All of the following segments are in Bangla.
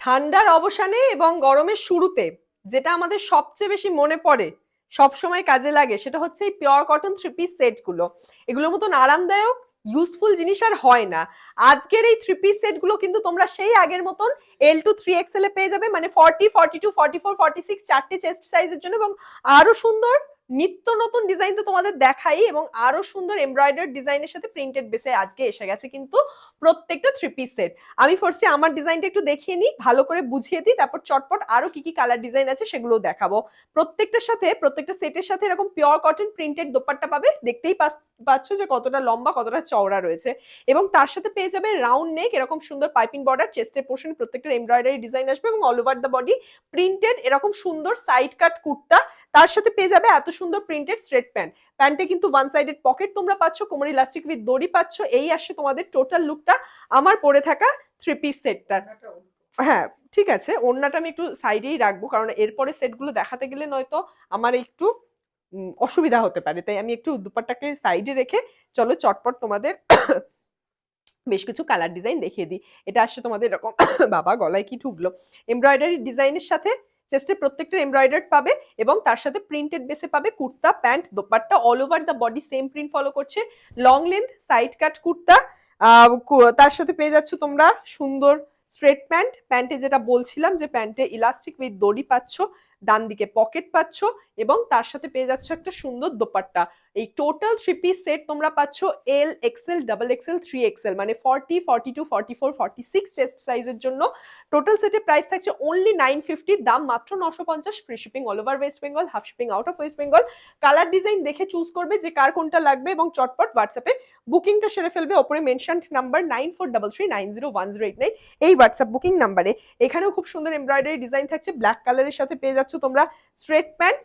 ঠান্ডার অবসানে এবং গরমের শুরুতে, যেটা আমাদের সবচেয়ে বেশি মনে পড়ে সব সময় কাজে লাগে, সেটা হচ্ছে এই পিওর কটন থ্রি পিস সেটগুলো এগুলোর মতন আরামদায়ক ইউজফুল জিনিস আর হয় না। আজকের এই থ্রি পিস সেটগুলো কিন্তু তোমরা সেই আগের মতন এল টু থ্রি এক্সেল এ পেয়ে যাবে মানে forty forty two forty four forty six চারটে চেস্ট সাইজের জন্য এবং আরও সুন্দর নিত্য নতুন ডিজাইন তো তোমাদের দেখাই এবং আরও সুন্দর এমব্রয়ডার ডিজাইনের সাথে প্রিন্টেড বেসে আজকে এসে গেছে কিন্তু প্রত্যেকটা থ্রি পিস সেট আমি ফার্স্টে আমার ডিজাইনটা একটু দেখিয়ে নিই, ভালো করে বুঝিয়ে দিই, তারপর চটপট আরও কি কি কালার ডিজাইন আছে সেগুলো দেখাবো। প্রত্যেকটার সাথে, প্রত্যেকটা সেটের সাথে এরকম পিওর কটন প্রিন্টেড দোপাট্টা পাবে, দেখতেই পাচ্ছ যে কতটা লম্বা, কতটা চওড়া রয়েছে। এবং তার সাথে পেয়ে যাবে রাউন্ড নেক এরকম সুন্দর পাইপিং বর্ডার চেস্টের পোর্শন প্রত্যেকটা এমব্রয়ডারি ডিজাইন আসবে এবং all over the body printed এরকম সুন্দর সাইড কাট কুর্তা তার সাথে পেয়ে যাবে এত সুন্দর প্রিন্টেড স্ট্রেট প্যান্ট প্যান্টে কিন্তু ওয়ান সাইডেড পকেট তোমরা পাচ্ছ, কোমর ইলাস্টিক উইথ দড়ি পাচ্ছ, এই আসছে তোমাদের টোটাল লুকটা আমার পরে থাকা থ্রি পিস সেটটার হ্যাঁ ঠিক আছে, ওড়নাটা আমি একটু সাইডেই রাখব, কারণ এরপরে সেটগুলো দেখাতে গেলে নয়তো আমার একটু অসুবিধা হতে পারে। তাই আমি একটু দুপাট্টাকে সাইডে রেখে, চলো চটপট তোমাদের বেশ কিছু কালার ডিজাইন দেখিয়ে দিই। এটা আসছে তোমাদের এরকম, বাবা গলায় কি ঢুকলো এমব্রয়ডারি ডিজাইনের সাথে চেস্টে প্রত্যেকটা এমব্রয়ডার্ড পাবে এবং তার সাথে প্রিন্টেড বেসে পাবে kurta, pant, dupatta all over the body same print follow করছে। Long length side cut kurta. তার সাথে পেয়ে যাচ্ছ তোমরা সুন্দর স্ট্রেট প্যান্ট প্যান্টে যেটা বলছিলাম যে প্যান্টে ইলাস্টিক উইথ দড়ি পাচ্ছ। ডান দিকে পকেট পাচ্ছ এবং তার সাথে পেয়ে যাচ্ছ একটা সুন্দর দোপাট্টা। এই টোটাল থ্রি পিস সেট তোমরা পাচ্ছ L XL double XL three XL মানে forty forty two forty four forty six chest সাইজের জন্য। টোটাল সেটের প্রাইস থাকছে অনলি নাইন ফিফটি দাম মাত্র নশো পঞ্চাশ free shipping all over West Bengal half shipping out of West Bengal colour design দেখে চুজ করবে যে কার কোনটা লাগবে এবং চটপট হোয়াটসঅ্যাপে বুকিংটা সেরে ফেলবে। ওপরে mention number nine four double three nine zero one zero eight nine এই হোয়াটসঅ্যাপ বুকিং নাম্বারে এখানেও খুব সুন্দর এমব্রয়ডারি ডিজাইন থাকছে। ব্ল্যাক কালারের সাথে পেয়ে যাচ্ছ তোমরা straight pant,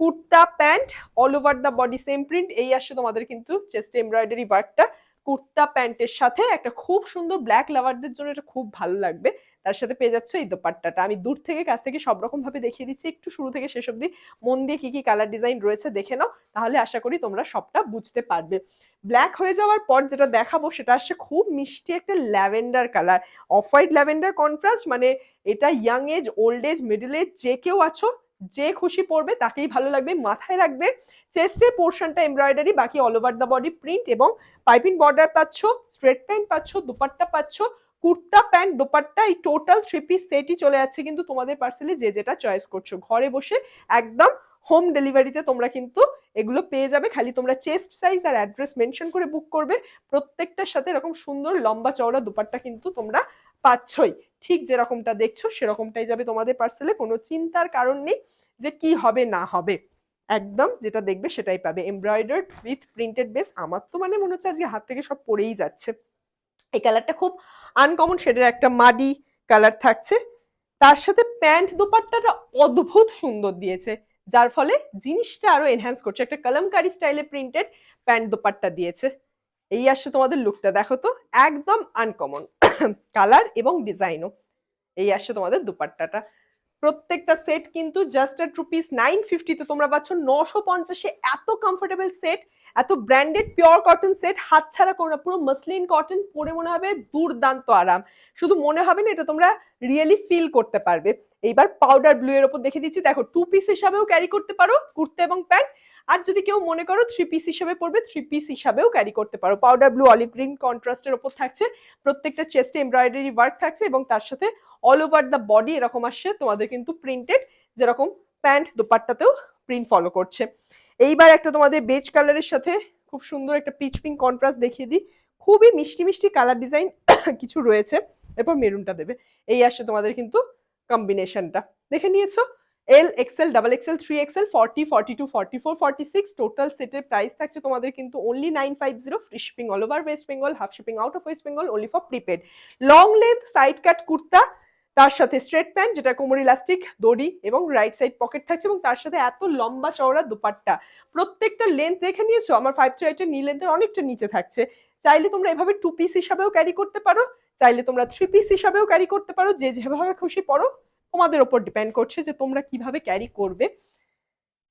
kurta pant all over the body same print এই আসছে তোমাদের কিন্তু চেস্ট এমব্রয়ডারি ওয়ার্কটা কুর্তা প্যান্টের সাথে একটা খুব সুন্দর ব্ল্যাক লাভারদের জন্য এটা খুব ভালো লাগবে। তার সাথে পেয়ে যাচ্ছ এই দোপাট্টাটা। আমি দূর থেকে, কাছ থেকে সব রকম ভাবে দেখিয়ে দিচ্ছি। একটু শুরু থেকে শেষ অবধি মন দিয়ে কি কি কালার ডিজাইন রয়েছে দেখে নাও, তাহলে আশা করি তোমরা সবটা বুঝতে পারবে। ব্ল্যাক হয়ে যাওয়ার পর যেটা দেখাবো সেটা আসছে খুব মিষ্টি একটা lavender colour off white lavender contrast মানে এটা young age old age middle age যে কেউ আছো যে খুশি পড়বে তাকেই ভালো লাগবে, মাথায় রাখবে। চেস্টের পোর্শনটা এমব্রয়ডারি বাকি all over the body print এবং পাইপিং বর্ডার পাচ্ছ স্ট্রেট প্যান্ট পাচ্ছ, দুপাট্টা পাচ্ছ, কুর্তা, প্যান্ট, দোপাট্টা, এই টোটাল থ্রি পিস সেটই চলে যাচ্ছে কিন্তু তোমাদের পার্সেলে যে যেটা চয়েস করছ। ঘরে বসে একদম হোম ডেলিভারিতে তোমরা কিন্তু এগুলো পেয়ে যাবে। খালি তোমরা চেস্ট সাইজ আর অ্যাড্রেস মেনশন করে বুক করবে। প্রত্যেকটার সাথে এরকম সুন্দর লম্বা চওড়া দুপাট্টা কিন্তু তোমরা পাচ্ছই। ঠিক যেরকমটা দেখছ, সেরকমটাই যাবে তোমাদের পার্সেলে কোনো চিন্তার কারণ নেই যে কি হবে, না হবে। একদম যেটা দেখবে সেটাই পাবে। এমব্রয়ডার্ড উইথ প্রিন্টেড বেস আমার তো মানে মনে হচ্ছে আজকে হাত থেকে সব পড়েই যাচ্ছে। এই কালারটা খুব আনকমন শেডের একটা মাডি কালার থাকছে। তার সাথে প্যান্ট দোপাট্টাটা অদ্ভুত সুন্দর দিয়েছে। যার ফলে জিনিসটা আরও এনহ্যান্স করছে। একটা কলমকারি স্টাইলে প্রিন্টেড প্যান্ট দোপাট্টা দিয়েছে। এই আসছে তোমাদের লুকটা দেখো তো। একদম আনকমন কালার এবং ডিজাইনও। এই আসছে তোমাদের দুপাট্টাটা। প্রত্যেকটা সেট কিন্তু জাস্ট আট রুপিস নাইন ফিফটিতে তোমরা পাচ্ছ নশো পঞ্চাশে এত কমফোর্টেবল সেট এত ব্র্যান্ডেড পিওর কটন সেট হাত ছাড়া করো না, পুরো মসলিন কটন পরে মনে হবে দুর্দান্ত আরাম। শুধু মনে হবে না, এটা তোমরা রিয়েলি ফিল করতে পারবে। এইবার পাউডার ব্লু এর ওপর দেখে দিচ্ছি। দেখো টু পিস হিসাবেও ক্যারি করতে পারো, কুর্তা এবং প্যান্ট। আর যদি কেউ মনে করো থ্রি পিস হিসাবে পড়বে থ্রি পিস হিসাবেও ক্যারি করতে পারো। পাউডার ব্লু অলিভ গ্রিন কন্ট্রাস্টের ওপর থাকছে। প্রত্যেকটা চেস্টে এমব্রয়ডারি ওয়ার্ক থাকছে এবং তার সাথে অল ওভার দ্য বডি এরকম আসছে, তোমাদের কিন্তু প্রিন্টেড যেরকম প্যান্ট দোপাট্টাতেও প্রিন্ট ফলো করছে। এইবার একটা তোমাদের বেজ কালারের সাথে খুব সুন্দর একটা পিচ পিঙ্ক কন্ট্রাস্ট দেখিয়ে দিই। খুবই মিষ্টি মিষ্টি কালার ডিজাইন কিছু রয়েছে। এরপর মেরুনটা দেবে। এই আসছে তোমাদের কিন্তু কম্বিনেশনটা দেখে নিয়েছো? L XL double XL three XL forty forty two forty four forty six total সেটের প্রাইস থাকছে তোমাদের কিন্তু only nine five zero free shipping all over West Bengal half shipping out of West Bengal only for prepaid long length side cut kurta তার সাথে স্ট্রেট প্যান্ট যেটা কোমর ইলাস্টিক দড়ি এবং রাইট সাইড পকেট থাকছে এবং তার সাথে এত লম্বা চওড়া দুপাট্টা। প্রত্যেকটা লেন্থ দেখে নিয়েছো? আমার ফাইভ থ্রি নি লেন্থের অনেকটা নিচে থাকছে। চাইলে তোমরা এভাবে টু পিস হিসাবেও ক্যারি করতে পারো। চাইলে তোমরা থ্রি পিস হিসাবেও ক্যারি করতে পারো। যে যেভাবে খুশি পড়ো, তোমাদের ওপর ডিপেন্ড করছে যে তোমরা কীভাবে ক্যারি করবে।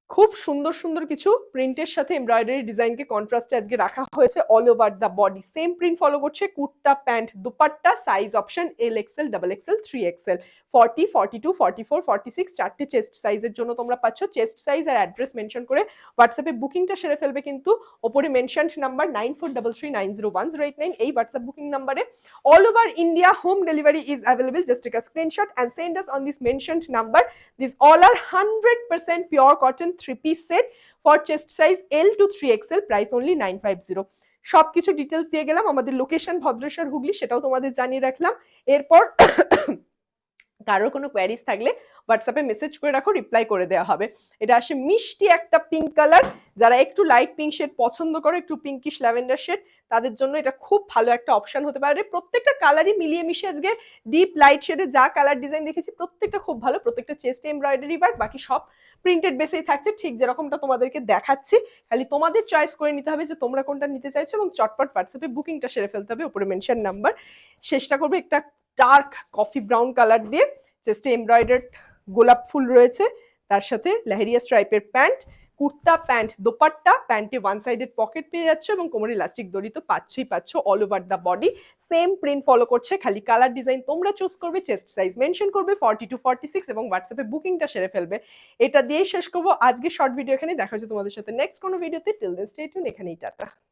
খুব সুন্দর সুন্দর কিছু প্রিন্টের সাথে এমব্রয়ডারি ডিজাইনকে কন্ট্রাস্টে আজকে রাখা হয়েছে all over the body same print follow করছে, kurta pant dupatta size option L XL double XL three XL forty forty two forty four forty six চারটে চেস্ট সাইজের জন্য তোমরা পাচ্ছ। চেস্ট সাইজ আর অ্যাড্রেস মেনশন করে হোয়াটসঅ্যাপে বুকিংটা সেরে ফেলবে কিন্তু। ওপরে mention number nine four double three nine zero one zero eight nine এই হোয়াটসঅ্যাপ বুকিং নাম্বারে all over India, home delivery is available just take a screenshot and send us on this mentioned number these all are 100% pure cotton three piece set for chest size L to 3XL price only 950 সবকিছু ডিটেলস দিয়ে গেলাম, আমাদের লোকেশন ভদ্রেশ্বর হুগলি, সেটাও তোমাদের জানিয়ে রাখলাম। এরপর কারোর কোনো কোয়ারিজ থাকলে হোয়াটসঅ্যাপে মেসেজ করে রাখো রিপ্লাই করে দেওয়া হবে। এটা আসে মিষ্টি একটা পিঙ্ক কালার যারা একটু লাইট পিঙ্ক শেড পছন্দ করো, একটু পিঙ্কিশ ল্যাভেন্ডার শেড তাদের জন্য এটা খুব ভালো একটা অপশন হতে পারে। প্রত্যেকটা কালারই মিলিয়ে মিশিয়ে আজকে ডিপ লাইট শেডে যা কালার ডিজাইন দেখেছি, প্রত্যেকটা খুব ভালো। প্রত্যেকটা চেস্ট এমব্রয়ডারি ওয়ার্ক বাকি সব প্রিন্টেড বেসেই থাকছে। ঠিক যেরকমটা তোমাদেরকে দেখাচ্ছি, খালি তোমাদের চয়েস করে নিতে হবে যে তোমরা কোনটা নিতে চাইছো এবং চটপট হোয়াটসঅ্যাপে বুকিংটা সেরে ফেলতে হবে, উপরে মেনশন নাম্বার চেষ্টা করবে একটা ডার্ক কফি ব্রাউন কালার দিয়ে। চেস্টে এমব্রয়ডার্ড গোলাপ ফুল রয়েছে, তার সাথে লেহেরিয়া স্ট্রাইপের প্যান্ট কুর্তা প্যান্ট, দোপাট্টা, প্যান্টে ওয়ান সাইডের পকেট পেয়ে যাচ্ছে এবং কোমরে ইলাস্টিক দড়ি তো পাচ্ছই পাচ্ছ all over the body same print follow করছে খালি কালার ডিজাইন তোমরা চুজ করবে চেস্ট সাইজ মেনশন করবে ফর্টি টু ফর্টি সিক্স এবং হোয়াটসঅ্যাপে বুকিংটা সেরে ফেলবে। এটা দিয়েই শেষ করব। আজকে শর্ট ভিডিও এখানে দেখা হচ্ছে তোমাদের সাথে নেক্সট কোনো ভিডিওতে টিল দেন স্টেট এখানেই, টাটা।